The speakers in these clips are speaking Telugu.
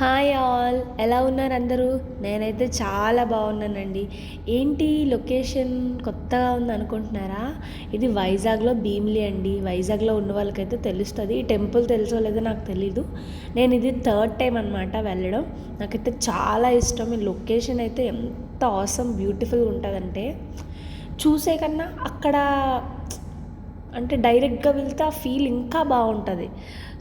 Hi all. ఎలా ఉన్నారు అందరూ? నేనైతే చాలా బాగున్నానండి. ఏంటి లొకేషన్ కొత్తగా ఉంది అనుకుంటున్నారా? ఇది వైజాగ్లో భీమ్లీ అండి. వైజాగ్లో ఉన్న వాళ్ళకైతే తెలుస్తుంది. ఈ టెంపుల్ తెలుసో లేదో నాకు తెలీదు. నేను ఇది థర్డ్ టైం అనమాట వెళ్ళడం. నాకైతే చాలా ఇష్టం. ఈ లొకేషన్ అయితే ఎంత అవసరం బ్యూటిఫుల్గా ఉంటుందంటే చూసే కన్నా అక్కడ అంటే డైరెక్ట్గా వెళ్తే ఆ ఫీల్ ఇంకా బాగుంటుంది.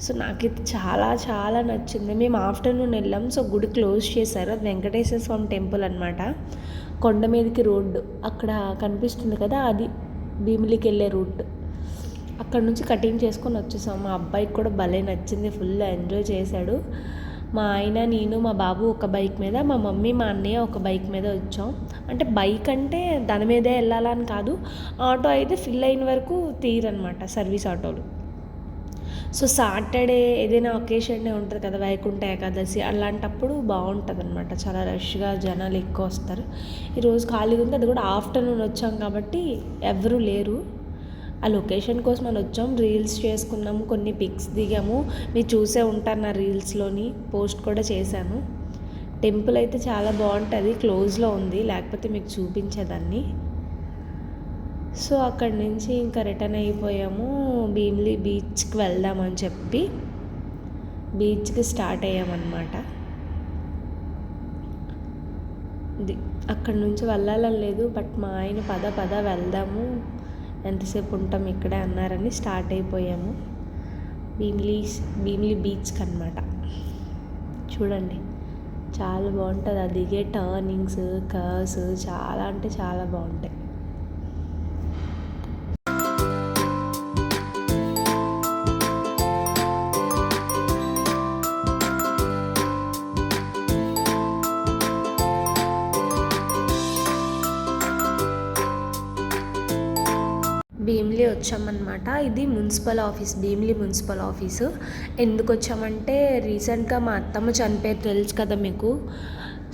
సో నాకు ఇది చాలా చాలా నచ్చింది. మేము ఆఫ్టర్నూన్ వెళ్ళాం. సో గుడి క్లోజ్ చేశారు. అది వెంకటేశ్వర స్వామి టెంపుల్ అనమాట కొండ మీదకి రోడ్డు అక్కడ కనిపిస్తుంది కదా అది భీమిలికి వెళ్ళే రూట్. అక్కడ నుంచి కటింగ్ చేసుకొని వచ్చేసాం. మా అబ్బాయికి కూడా భలే నచ్చింది. ఫుల్ ఎంజాయ్ చేశాడు. మా ఆయన నేను మా బాబు ఒక బైక్ మీద మా మమ్మీ మా అన్నయ్య ఒక బైక్ మీద వచ్చాం. అంటే బైక్ అంటే దాని మీదే వెళ్ళాలని కాదు ఆటో అయితే ఫిల్ అయిన వరకు తీరనమాట సర్వీస్ ఆటోలు. సో సాటర్డే ఏదైనా ఒకేషన్ ఉంటుంది కదా వైకుంఠ ఏకాదశి అలాంటప్పుడు బాగుంటుంది అనమాట చాలా రష్గా జనాలు ఎక్కువ వస్తారు. ఈరోజు ఖాళీగా ఉంది అది కూడా ఆఫ్టర్నూన్ వచ్చాం కాబట్టి ఎవరూ లేరు. ఆ లొకేషన్ కోసం మనం వచ్చాం. రీల్స్ చేసుకున్నాము కొన్ని పిక్స్ దిగాము. మీరు చూసే ఉంటారు నా రీల్స్లోని పోస్ట్ కూడా చేశాను. టెంపుల్ అయితే చాలా బాగుంటుంది క్లోజ్లో ఉంది లేకపోతే మీకు చూపించేదాన్ని. సో అక్కడి నుంచి ఇంకా రిటర్న్ అయిపోయాము. భీమ్లీ బీచ్కి వెళ్దామని చెప్పి బీచ్కి స్టార్ట్ అయ్యామన్నమాట. అక్కడి నుంచి వెళ్ళాలని లేదు బట్ మా ఆయన పద పద వెళ్దాము. ఎంతసేపు ఉంటాం ఇక్కడే అన్నారని స్టార్ట్ అయిపోయాము. భీమిలీ భీమిలీ బీచ్కి అనమాట చూడండి చాలా బాగుంటుంది. ఆ దిగే టర్నింగ్స్ కర్వ్స్ చాలా అంటే చాలా బాగుంటాయి. భీమిలి వచ్చామన్నమాట. ఇది municipal office Bheemili municipal office. ఎందుకు వచ్చామంటే రీసెంట్గా మా అత్తమ్మ చనిపోయారు తెలుసు కదా మీకు.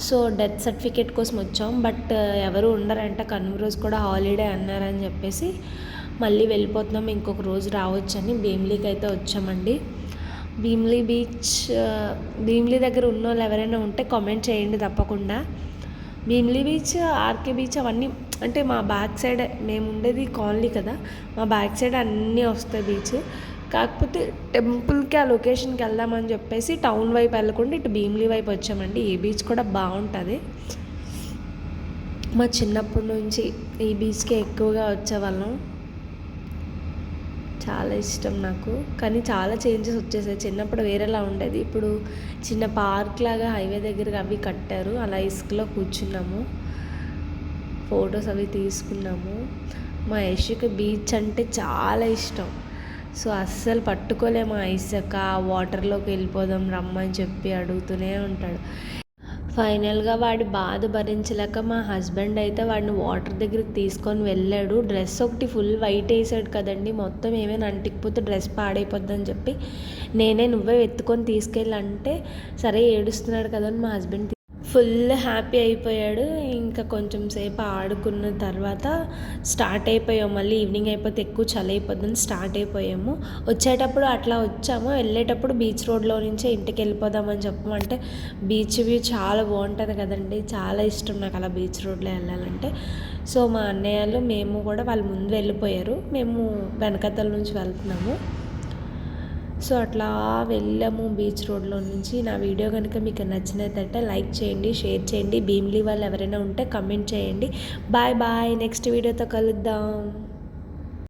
సో డెత్ సర్టిఫికేట్ కోసం వచ్చాం. బట్ ఎవరు ఉండరంట. కనుమ రోజు కూడా హాలిడే అన్నారని చెప్పేసి మళ్ళీ వెళ్ళిపోతున్నాం. ఇంకొక రోజు రావచ్చని భీమిలీకి అయితే వచ్చామండి. భీమిలీ బీచ్ భీమిలీ దగ్గర ఉన్న వాళ్ళు ఎవరైనా ఉంటే కామెంట్ చేయండి తప్పకుండా. భీమిలీ బీచ్ ఆర్కే బీచ్ అవన్నీ అంటే మా బ్యాక్ సైడ్ మేము ఉండేది కాలనీ కదా మా బ్యాక్ సైడ్ అన్నీ వస్తాయి బీచ్. కాకపోతే టెంపుల్కి ఆ లొకేషన్కి వెళ్దామని చెప్పేసి టౌన్ వైపు వెళ్ళకుండా ఇటు భీమిలీ వైపు వచ్చామండి. ఈ బీచ్ కూడా బాగుంటుంది. మా చిన్నప్పటి నుంచి ఈ బీచ్కే ఎక్కువగా వచ్చేవాళ్ళం. చాలా ఇష్టం నాకు. కానీ చాలా చేంజెస్ వచ్చేసాయి. చిన్నప్పుడు వేరేలా ఉండేది. ఇప్పుడు చిన్న పార్క్ లాగా హైవే దగ్గర అవి కట్టారు. అలా ఇసుకలో కూర్చున్నాము. ఫొటోస్ అవి తీసుకున్నాము. మా యశుకి బీచ్ అంటే చాలా ఇష్టం. సో అస్సలు పట్టుకోలేము ఆ ఇసుక. వాటర్లోకి వెళ్ళిపోదాం రమ్మని చెప్పి అడుగుతూనే ఉంటాడు. ఫైనల్గా వాడి బాధ భరించలేక మా హస్బెండ్ అయితే వాడిని వాటర్ దగ్గరికి తీసుకొని వెళ్ళాడు. డ్రెస్ ఒకటి ఫుల్ వైట్ వేసాడు కదండి. మొత్తం ఏమైనా అంటికిపోతే డ్రెస్ పాడైపోద్దని చెప్పి నేనే నువ్వే ఎత్తుకొని తీసుకెళ్ళంటే సరే ఏడుస్తున్నాడు కదా అని మా హస్బెండ్ ఫుల్ హ్యాపీ అయిపోయాడు. ఇంకా కొంచెం సేపు ఆడుకున్న తర్వాత స్టార్ట్ అయిపోయాం. మళ్ళీ ఈవినింగ్ అయిపోతే ఎక్కువ చలి అయిపోద్దని స్టార్ట్ అయిపోయాము. వచ్చేటప్పుడు అట్లా వచ్చాము. వెళ్ళేటప్పుడు బీచ్ రోడ్లో నుంచే ఇంటికి వెళ్ళిపోదామని చెప్పమంటే బీచ్ వ్యూ చాలా బాగుంటుంది కదండి. చాలా ఇష్టం నాకు అలా బీచ్ రోడ్లో వెళ్ళాలంటే. సో మా అన్నయ్యలు మేము కూడా వాళ్ళు ముందు వెళ్ళిపోయారు. మేము వెనకతల నుంచి వెళ్తున్నాము. సో అట్లా వెళ్ళాము బీచ్ రోడ్లో నుంచి. నా వీడియో కనుక మీకు నచ్చినట్టే లైక్ చేయండి షేర్ చేయండి. భీమిలీ వాళ్ళు ఎవరైనా ఉంటే కమెంట్ చేయండి. Bye bye. నెక్స్ట్ వీడియోతో కలుద్దాం.